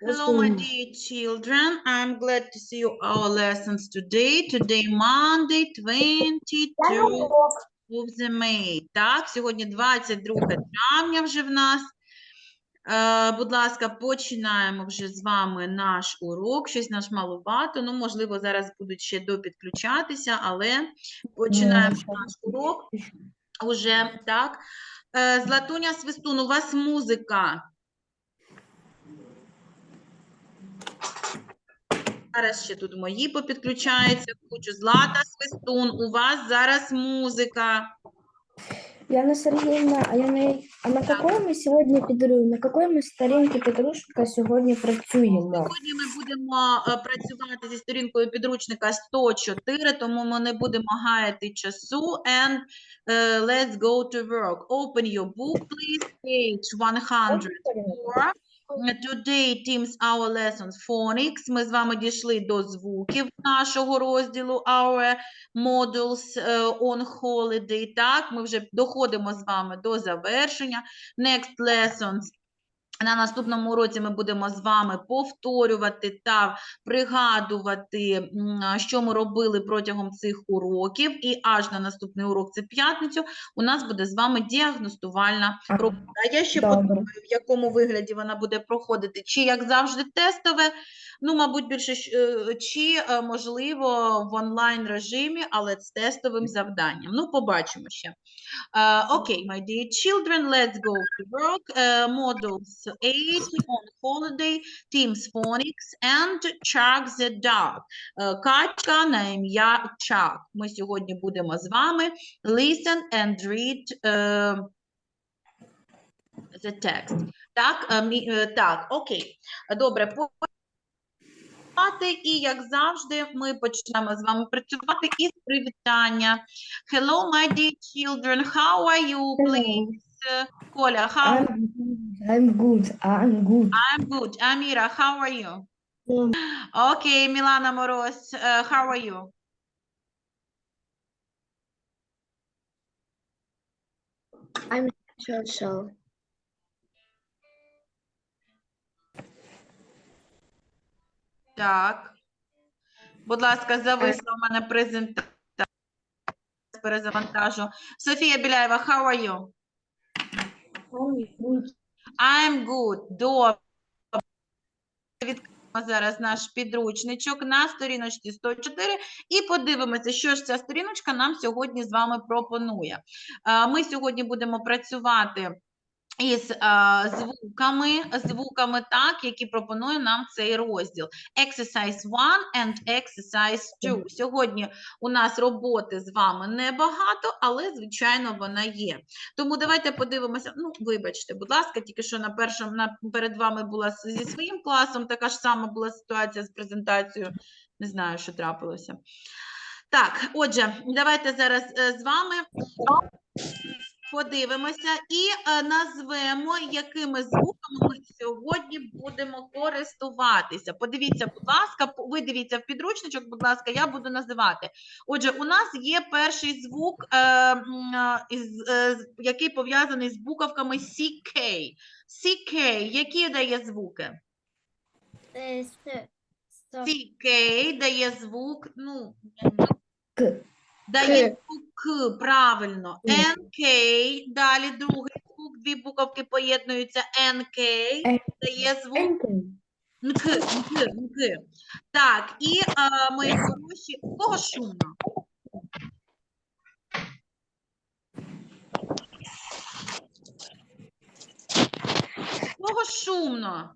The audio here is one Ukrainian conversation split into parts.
Hello, my dear children. I'm glad to see you our lessons today. Today, Monday, 22 of the May. Так, сьогодні 22 травня вже в нас. Е, будь ласка, починаємо вже з вами наш урок. Щось наш малувато. Ну, можливо, зараз будуть ще допідключатися, але починаємо наш урок уже, так. Е, Златуня Свистун, у вас музика. Зараз ще тут мої попідключаються. Хочу Злата Свистун. У вас зараз музика. Яна Сергіївна, а я на а на какой ми сьогодні підру? На какой ми сторінці підручника сьогодні працюємо? Сьогодні ми будемо е, працювати зі сторінкою підручника 104, тому ми не будемо гаяти часу. And е, let's go to work. Open your book, please. Page 104. Today teams our lessons phonics. Ми з вами дійшли до звуків нашого розділу Our modules е, on holiday. Так, ми вже доходимо з вами до завершення. Next lessons. На наступному уроці ми будемо з вами повторювати та пригадувати, що ми робили протягом цих уроків. І аж на наступний урок, це п'ятницю, у нас буде з вами діагностувальна робота. Я ще подумаю, в якому вигляді вона буде проходити, чи як завжди тестове, ну, мабуть, більше, е, чи, е, можливо, в онлайн режимі, але з тестовим завданням. Ну, побачимо ще. Uh, okay, my dear children, let's go to work. Uh, models 8 on holiday, Teams Phonics and Chuck the dog. Uh, Качка на ім'я Chuck. Ми сьогодні будемо з вами listen and read uh, the text. Так, е, е, так, окей. Добре, по- і як завжди, ми почнемо з вами працювати із привітання. Hello, my dear children, how are you, please? Е, Коля, how I'm, good, I'm good. I'm good. Amira, how are you? Okay, Milana Moroz, uh, how are you? I'm social. Так. Будь ласка, зависла у мене презентація. Перезавантажу. Софія Біляєва, how are you? I'm good. Добре. Відкриємо зараз наш підручничок на сторіночці 104 і подивимося, що ж ця сторіночка нам сьогодні з вами пропонує. Е, Ми сьогодні будемо працювати із е, звуками, звуками, так, які пропонує нам цей розділ. Exercise 1 and exercise 2. Сьогодні у нас роботи з вами небагато, але, звичайно, вона є. Тому давайте подивимося. Ну, вибачте, будь ласка, тільки що на першому на, перед вами була зі своїм класом, така ж сама була ситуація з презентацією. Не знаю, що трапилося. Так, отже, давайте зараз е, з вами подивимося і е, назвемо, якими звуками ми сьогодні будемо користуватися. Подивіться, будь ласка, ви дивіться в підручничок, будь ласка, я буду називати. Отже, у нас є перший звук, е, е, із, е, який пов'язаний з буковками CK. CK, які дає звуки? CK дає звук, ну, К. дає К. звук К, правильно. Ні. NK, далі другий звук, дві буковки поєднуються. NK Е. дає звук НК, НК, НК. Так, і е, мої хороші, у кого шумно? У кого шумно?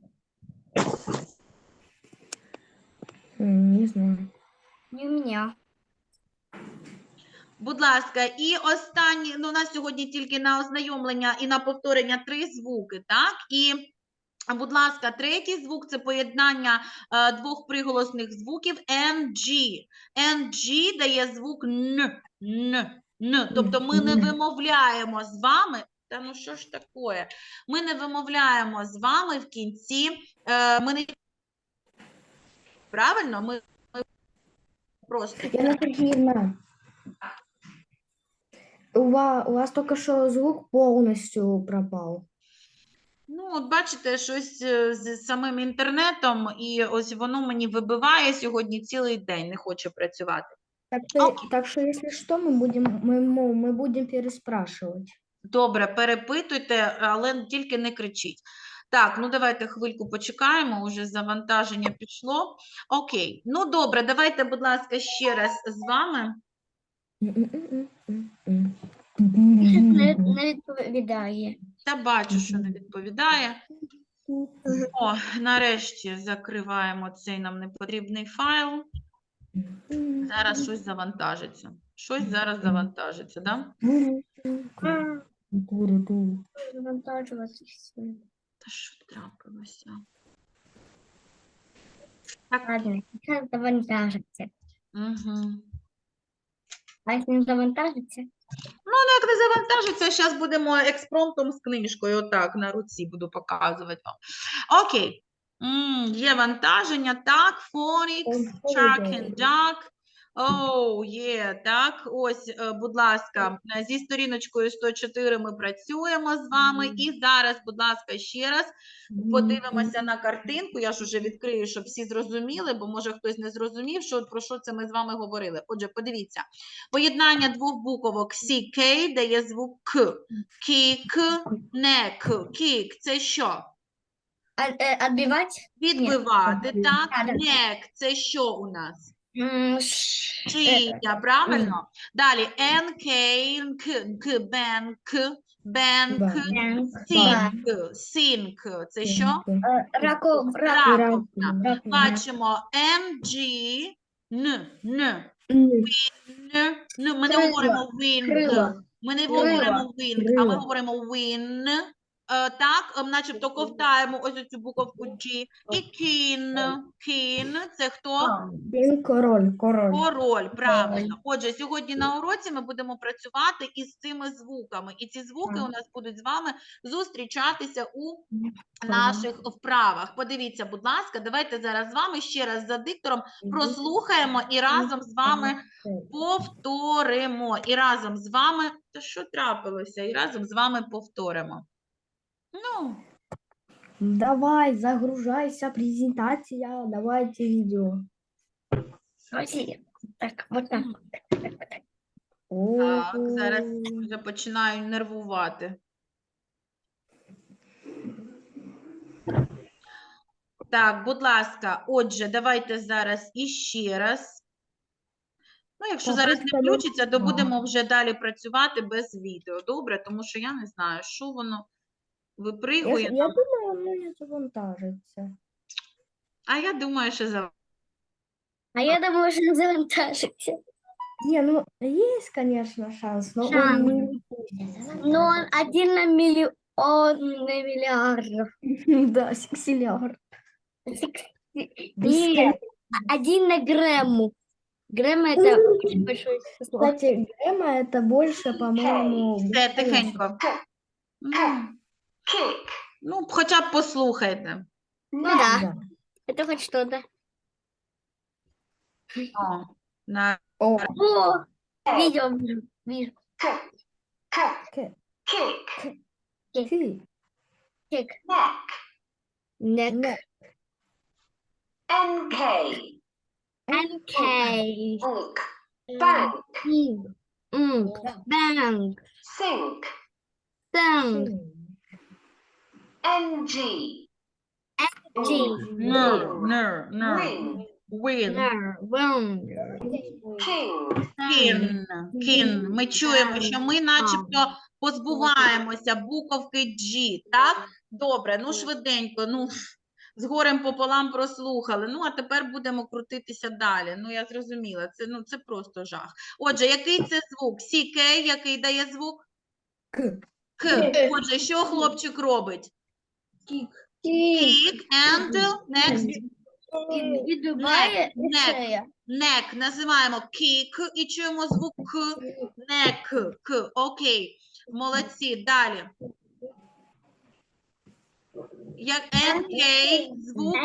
Не знаю. Не у меня. Будь ласка, і останні, ну, у нас сьогодні тільки на ознайомлення і на повторення три звуки, так? І, будь ласка, третій звук це поєднання е, двох приголосних звуків NG. NG дає звук Н, Н, Н. Тобто ми не вимовляємо з вами. Та ну що ж таке? Ми не вимовляємо з вами в кінці. Е, ми не... Правильно? Ми, ми просто. Яна Сергіївна. У вас, у вас только что звук полностью пропал. Ну, от бачите, щось е, з самим інтернетом, і ось воно мені вибиває сьогодні цілий день, не хоче працювати. Так что, Окей. так что если что, мы будем, мы, мы, мы будем переспрашивать. Добре, перепитуйте, але тільки не кричіть. Так, ну давайте хвильку почекаємо, уже завантаження пішло. Окей, ну добре, давайте, будь ласка, ще раз з вами. Не, не відповідає. Та бачу, що не відповідає. О, нарешті закриваємо цей нам непотрібний файл. Зараз щось завантажиться. Щось зараз завантажиться, да? Завантажуватися. Та що трапилося? Ладно, зараз завантажиться. Угу. А як не завантажиться, Ну, як не завантажиться, зараз будемо експромтом з книжкою, отак, на руці буду показувати вам. Окей. М, є вантаження, так, Phonics, Shark and Duck. Оу, є, так. Ось, е, будь ласка, е, зі сторіночкою 104 ми працюємо з вами. І зараз, будь ласка, ще раз подивимося на картинку. Я ж уже відкрию, щоб всі зрозуміли, бо може хтось не зрозумів, що про що це ми з вами говорили. Отже, подивіться. Поєднання двох буквок CK дає звук К. Кік, не К. Кік це що? е, відбивати? Так? Нек це що у нас? М, ш- Шия, правильно? Далі НК, К, К, Бенк, Бенк, Бенк, Сінк, Сінк. Це що? Е, Рако, рако, Раковина. рако. Бачимо NG, Н, Н, Н, Н. Ми не Крила. говоримо wing. Крила. Ми не Крила. говоримо wing, а ми Крила. говоримо win. Е, Так, ем, начебто ковтаємо ось цю буковку G. І кін. Кін – це хто? Він король, король. Король, правильно. Отже, сьогодні на уроці ми будемо працювати із цими звуками. І ці звуки у нас будуть з вами зустрічатися у наших вправах. Подивіться, будь ласка, давайте зараз з вами ще раз за диктором прослухаємо і разом з вами повторимо. І разом з вами, та що трапилося? І разом з вами повторимо. Ну, Давай, загружайся, презентація, давайте відео. Ось, Так, вот так. так, так, так. так, зараз вже починаю нервувати. Так, будь ласка, отже, давайте зараз іще раз. Ну, якщо Так, зараз не просто включиться, то будемо вже далі працювати без відео. Добре, тому що я не знаю, що воно Я, випригує. я думаю, воно не завантажиться. А я думаю, що за А я думаю, що не завантажиться. Не, ну есть, конечно, шанс, но Шанс. он не Ну, он один на миллион на миллиардов. Да, сексилиар. Нет, один на грамму. Грамм это очень большое число. Кстати, Грэма это больше, по-моему, все бесконечно. тихенько. М. Ну, хоча б послухайте. Ну да, Да. это хоть что-то. О, на... О, О, видео вижу, вижу. ки, Кик. ки, Кик. Нек. не, NK, НК. unk, bank. Банк. sink, Танк. NG, нер, нер. ring, Win. King, Кін, кін. Ми чуємо, що ми начебто позбуваємося буковки G, так? Добре, ну швиденько, ну з горем пополам прослухали. Ну, а тепер будемо крутитися далі. Ну, я зрозуміла, це, ну, це просто жах. Отже, який це звук? CK, який дає звук? К. К. Отже, що хлопчик робить? Кик. Kick and next. Відбиває Нек. шея. Neck. Називаємо kick і чуємо звук К. Neck. К. Окей. Молодці. Далі. Як NK, звук.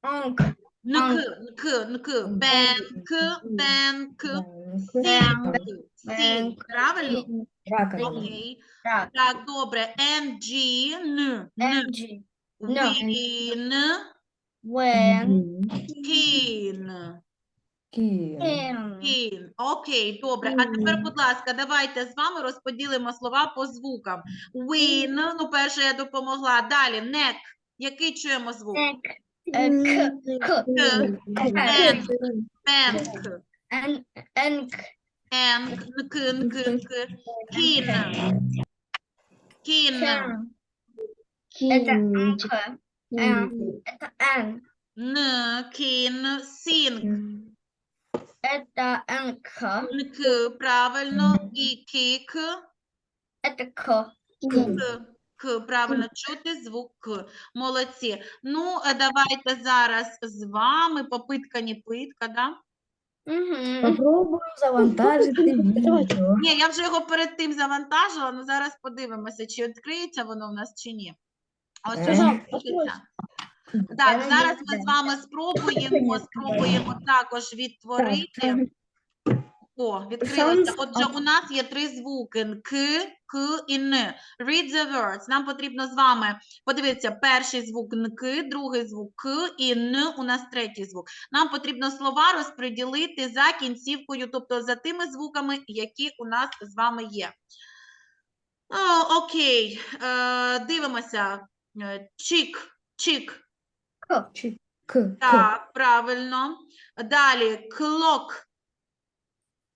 Анк. НК, НК, НК. Бенк, бенк, Банк. сінк, сінк. Бенк. Правильно? Окей. Так. Так, добре. No. Він, When. Мгм. кін. Кін. Can. Кін. Окей, добре. А тепер, будь ласка, давайте з вами розподілимо слова по звукам. Win, ну, перше я допомогла. Далі, neck. Який чуємо звук? Neck. Е, К. К. К. Е, Bank. Н. Енк. Енк. Нк, нк, нк. Кін. Кін. Can. Это Нк. Н. Это Н. Н, кін, сінк. Это НК. Нк, правильно. І кік. Это К. К, К, правильно чути звук К. Молодці. Ну, е, давайте зараз з вами попитка не питка, да? Угу. Попробую завантажити відео. Ні, я вже його перед тим завантажила, але зараз подивимося, чи відкриється воно в нас чи ні. А Ось Е. уже відкриється. Так, зараз ми з вами спробуємо, спробуємо також відтворити. О, відкрилося. Отже, у нас є три звуки: К, К і Н. Read the words. Нам потрібно з вами подивитися перший звук НК, другий звук К і Н у нас третій звук. Нам потрібно слова розподілити за кінцівкою, тобто за тими звуками, які у нас з вами є. О, окей, е, дивимося. Е, Чік, чік. К. К. К. Так, правильно. Далі клок,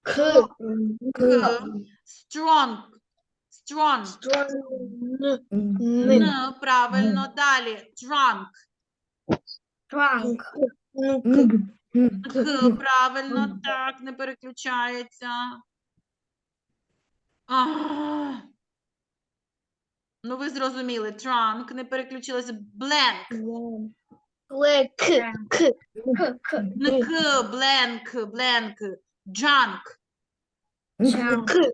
К. К. Strong, strong. Н. Правильно. Далі drunk, Trunk. Н. Н. Правильно. Так, не переключається. А. Ну, ви зрозуміли. Trunk, не переключилося. Blank. К. К. К. Junk. К.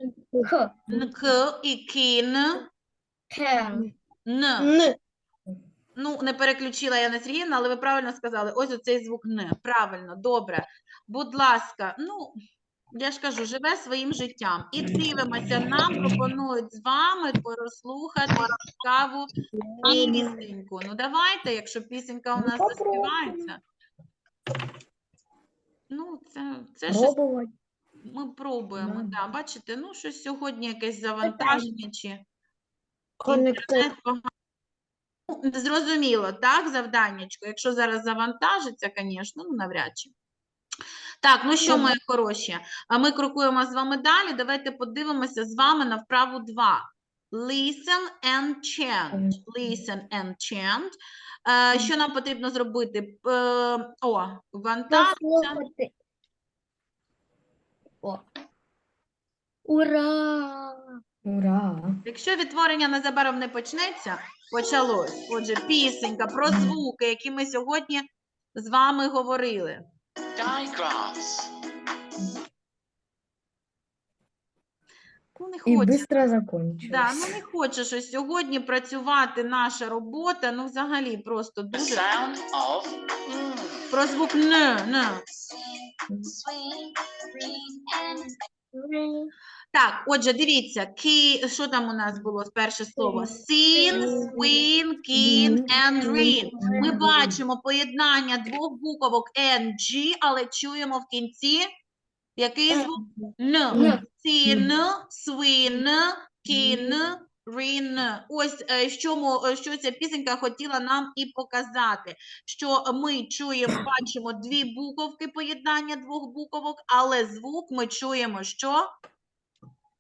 К. К і кін. Can. Н. Ну, не переключила я на Сергіївна, але ви правильно сказали. Ось оцей звук Н. Правильно, добре. Будь ласка, ну, я ж кажу, живе своїм життям. І дивимося, нам пропонують з вами прослухати цікаву пісеньку. Ну, давайте, якщо пісенька у Ну, нас заспівається. Ну, це, це щось Пробувати. ми пробуємо. Да. Да. Бачите, ну, щось сьогодні якесь завантаження чи. Інтернет погано. Ну, Зрозуміло, так, завданнячко. Якщо зараз завантажиться, звісно, ну навряд чи. Так, ну що, мої хороші, а ми крокуємо з вами далі. Давайте подивимося з вами на вправу 2. Listen and chant. Listen and chant. Е, що нам потрібно зробити? Е, о, вантаж. Послухати. О. Ура! Ура. Якщо відтворення незабаром не почнеться, почалось. Отже, пісенька про звуки, які ми сьогодні з вами говорили. Diagrams. Ну, не І хоче. швидко Да, ну не хоче щось сьогодні працювати наша робота, ну взагалі просто The дуже. sound of mm. Про звук Н, Н. Так, отже, дивіться, кі... що там у нас було перше слово? Seen, swing, keen and ring. Ми бачимо поєднання двох буквок N, G, але чуємо в кінці який звук? Н. Н. Seen, swing, keen, ring. Ось е, що, е, що ця пісенька хотіла нам і показати, що ми чуємо, бачимо дві буковки, поєднання двох буковок, але звук ми чуємо, що?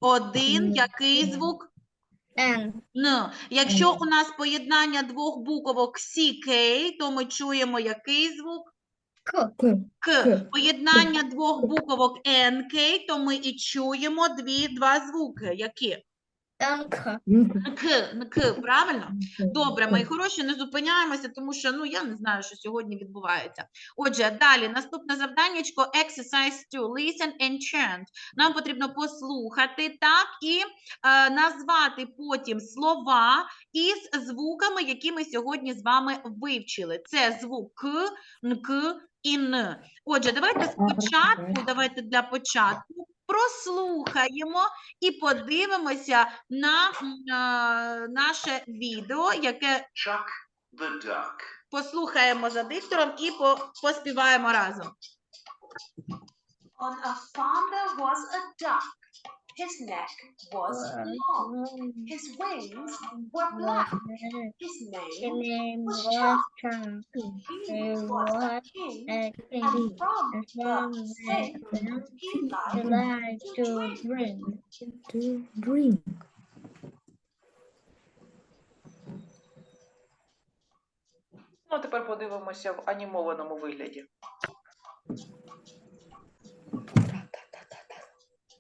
Один, який звук? Н. Якщо у нас поєднання двох буковок CK, то ми чуємо який звук? К. К. К. К. Поєднання двох буковок НК, то ми і чуємо дві, два звуки. Які? НК. Правильно? Добре, мої хороші, не зупиняємося, тому що ну я не знаю, що сьогодні відбувається. Отже, далі наступне завданнячко exercise 2. Listen and chant. Нам потрібно послухати так і е, назвати потім слова із звуками, які ми сьогодні з вами вивчили. Це звук К, НК і Н. Отже, давайте спочатку, давайте для початку прослухаємо і подивимося на е, наше відео, яке Chuck the duck. послухаємо за диктором і по, поспіваємо разом. On a farm there was a duck. His neck was long. His wings were black. His name was. Chuck. He was a king. And from the them he liked to drink. To drink. Ну, а тепер подивимося в анімованому вигляді.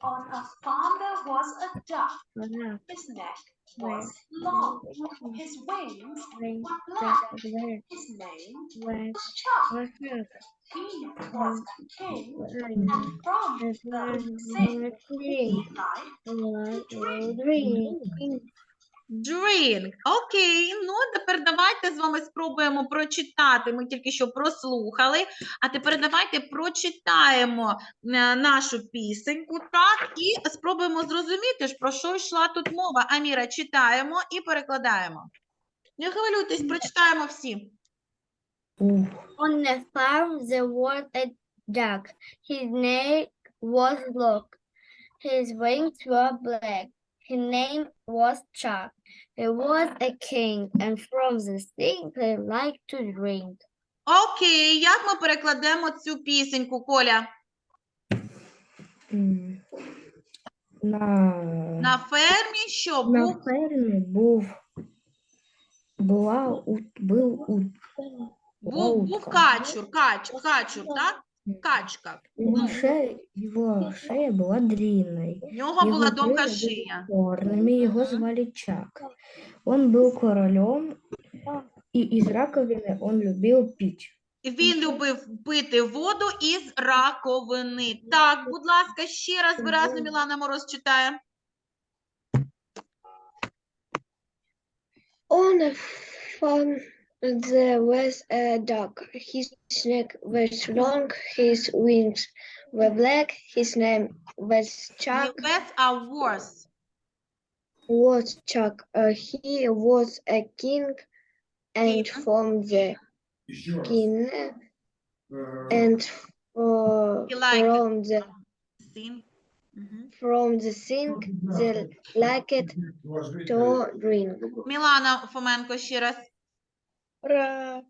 on a farm there was a duck. Uh-huh. His neck was long. Mm-hmm. His wings were black. His name was Chuck. He was a mm-hmm. king, and from the mm-hmm. sea he liked to dream. Drink. Окей, ну тепер давайте з вами спробуємо прочитати. Ми тільки що прослухали, а тепер давайте прочитаємо е, нашу пісеньку, так, і спробуємо зрозуміти, про що йшла тут мова. Аміра, читаємо і перекладаємо. Не хвилюйтесь, прочитаємо всі. On the farm there was a duck. His neck was long. His wings were black. His name was Chuck. He was a king, and from the sing he liked to drink. Окей, як ми перекладемо цю пісеньку, Коля? М. На, На фермі що на був? фермі був була у, був у, була Був, був утка. качур, кач, качур, так? Качка. Его шея, его шея была длинной, В нього була Його довга крила були шия. черными, его звали Чак. Он был королем, и из раковины он любил пить. Він любив пити воду із раковини. Так, будь ласка, ще раз виразно Мілана Мороз читає. On a farm there was a duck. His neck was long, his wings were black. His name was Chuck. Yes, а was. Was Chuck. Uh, he was a king, and King. from the king, and uh, He liked it. from the Син. Мгм. from the sink, they liked to drink. Мілана Фоменко ще раз. pra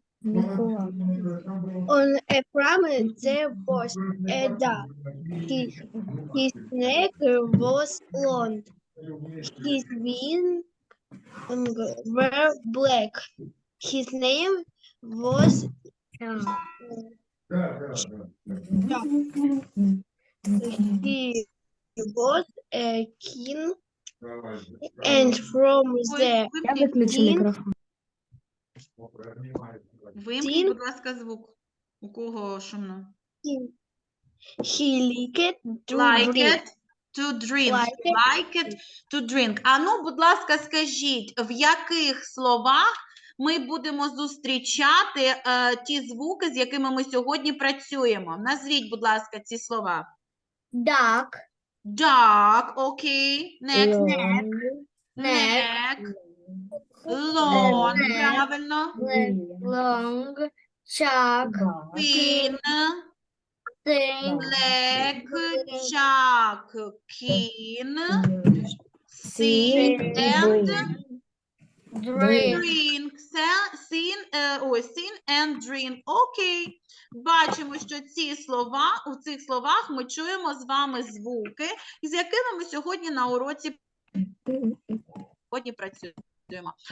on a promenade there was a dog. His, his neck was long. His wings were black. His name was um, he was a king, and from there, вимкніть, будь ласка, звук. У кого шумно? he liked to Like drink. it to drink. Like it. Like it to drink. А ну, будь ласка, скажіть, в яких словах ми будемо зустрічати е, ті звуки, з якими ми сьогодні працюємо? Назвіть, будь ласка, ці слова. Duck. Duck, окей. Next. Лон, Neck. Neck. правильно. Long. Chuck. ба, Pin, leg, chuck, м, sin, and Drink. drink. Sin, ой, sin and drink. Окей. Бачимо, що ці слова, у цих словах ми чуємо з вами звуки, з якими ми сьогодні на уроці сьогодні працюємо.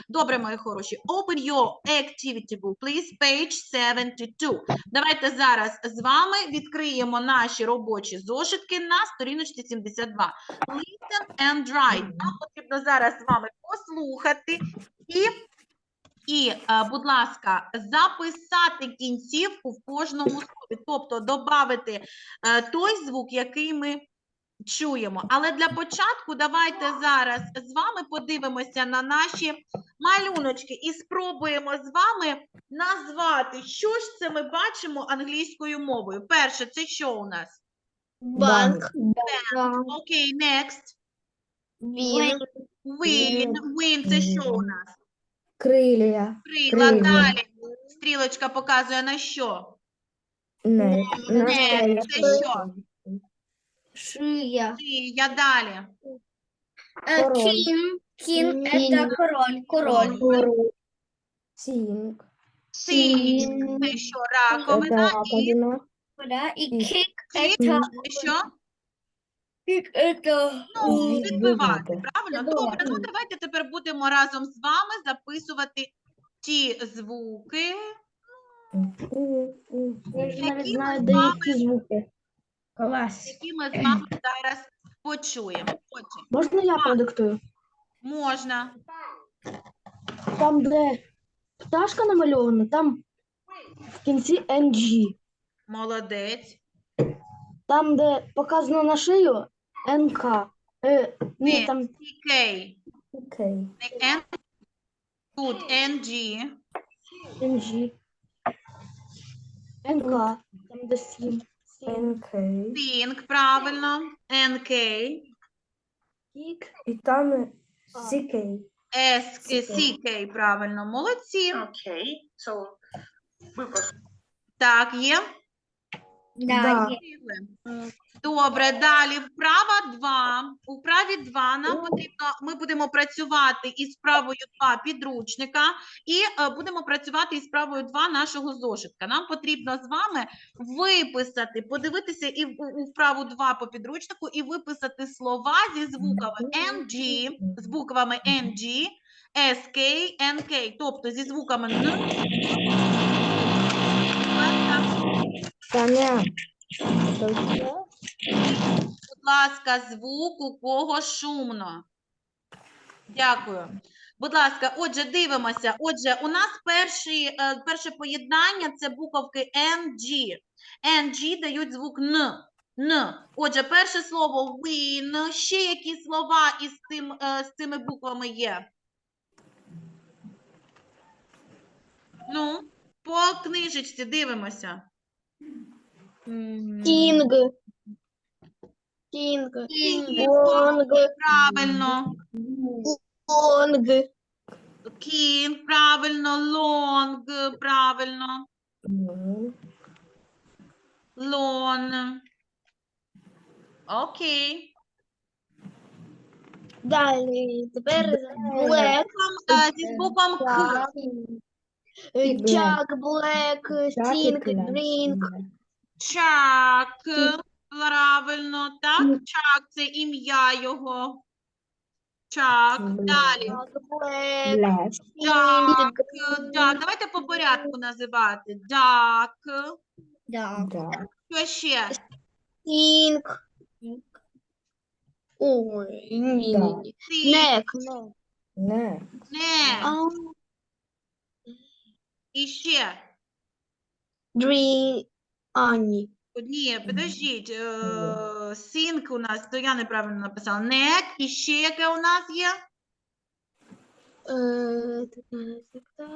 Добре, мої хороші. Open your activity book, please, page 72. Давайте зараз з вами відкриємо наші робочі зошитки на сторіночці 72. Listen and write. Нам потрібно зараз з вами послухати і, і е, будь ласка, записати кінцівку в кожному слові, тобто додати той звук, який ми чуємо. Але для початку давайте зараз з вами подивимося на наші малюночки і спробуємо з вами назвати, що ж це ми бачимо англійською мовою. Перше, це що у нас? Банк. Окей, next. Він. Win – це що у нас? Крилля. Крила. Крила. Далі. Стрілочка показує на що? Не. Не, це що? Шия. Шия. Далі. Э, Король. Кин. Кин Кин. это король. Король. Король. Сінк. Син. Це що? Раковина. І Раковина. Да, и И кик кик это. це що? Кик это. Ну, Ні, відбивати, вибрати. правильно? Добре, ну давайте тепер будемо разом з вами записувати ті звуки. У, у. Я вже навіть Які знаю, ми де з вами- які звуки. Клас. які ми з вами зараз почуємо. Отже, Можна я продиктую? можна. Там, де пташка намальована, там в кінці NG. Молодець. Там, де показано на шию, НК. Е, ні, там Окей. Окей. Не N. Тут NG. NG. НК. Там, де сім. НК. Think, правильно. NK. І там CK. S, CK, правильно. Молодці. Окей. So, випуск. Так, є? Да. Добре, далі вправа 2. У вправі 2 нам потрібно, ми будемо працювати із вправою 2 підручника і е, будемо працювати із вправою 2 нашого зошитка. Нам потрібно з вами виписати, подивитися і в- у, у вправу 2 по підручнику і виписати слова зі звуками NG, з буквами NG, SK, NK, тобто зі звуками Н. Таня. Будь ласка, звук, у кого шумно. Дякую. Будь ласка, отже, дивимося. Отже, у нас перші, е, перше поєднання це буковки NG. NG дають звук Н. Н. Отже, перше слово win. Ще які слова із цим, е, з цими буквами є? Ну, по книжечці дивимося. Кінг. Кінг. Лонг. Правильно. Лонг. Кінг, правильно, лонг, правильно, лон. Окей. Далі. Тепер Блек. Там, е, Зі звуком К. Джак, Блек, Стінг, Дрінк. Чак. Правильно, так? Чак це ім'я його. Чак. Далі. Дак. Так, давайте по порядку називати. Дак. Да. Да. Що ще? Стінг. Ой, ні, ні, ні. Ти. Нек. Не. Не. І ще. Дрі. А, ні. Подождіть. е, Синк у нас, то я неправильно написала. Нек. І ще яке у нас є? Е, так, так, так.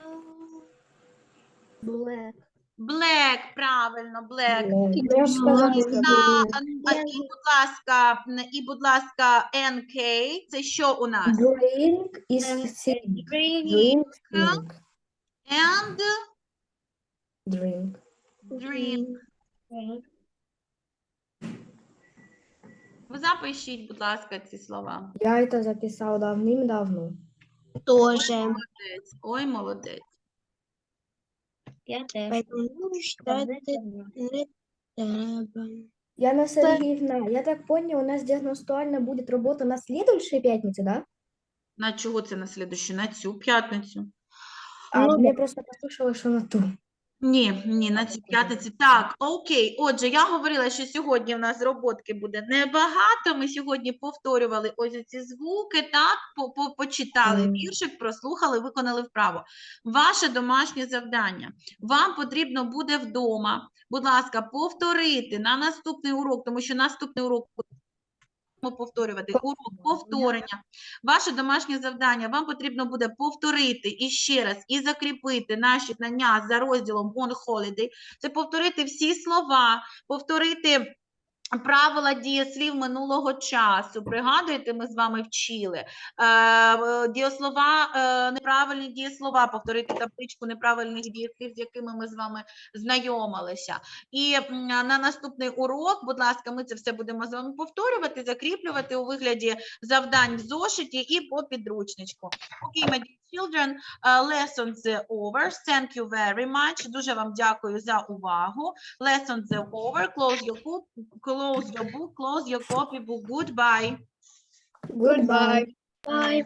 Блек. Блек, правильно, блек. Я ж сказала, що На, це а, і, будь ласка, і, будь ласка, NK, це що у нас? Drink і sing. Drink. And Drink. drink. Ви запишіть, будь ласка, ці слова. Я это записал давным-давно. Тоже. Молодець. Ой, молодець. Я теж. Поэтому читати не треба. Яна Сергеевна, я так понял, у нас диагностуально будет работа на следующей пятнице, да? На чого це на слідущу? На цю п'ятницю? А, Ну, мне просто послышалось, что на ту. Ні, ні, на цій п'ятниці. Так, окей. Отже, я говорила, що сьогодні в нас роботки буде небагато. Ми сьогодні повторювали ось ці звуки, так, по, по, почитали віршик, прослухали, виконали вправо. Ваше домашнє завдання. Вам потрібно буде вдома, будь ласка, повторити на наступний урок, тому що наступний урок повторювати. Урок повторення. Ваше домашнє завдання. Вам потрібно буде повторити і ще раз і закріпити наші знання за розділом On Holiday. Це повторити всі слова, повторити Правила дієслів минулого часу. Пригадуєте, ми з вами вчили. Е, е, дієслова, е, неправильні дієслова, повторити табличку неправильних дієслів, з якими ми з вами знайомилися. І на наступний урок, будь ласка, ми це все будемо з вами повторювати, закріплювати у вигляді завдань в зошиті і по підручничку. Окей, children, uh, lessons over. Thank you very much. Дуже вам дякую за увагу. Lessons over. Close your book, close your book, close your copybook. Goodbye. Goodbye. Bye.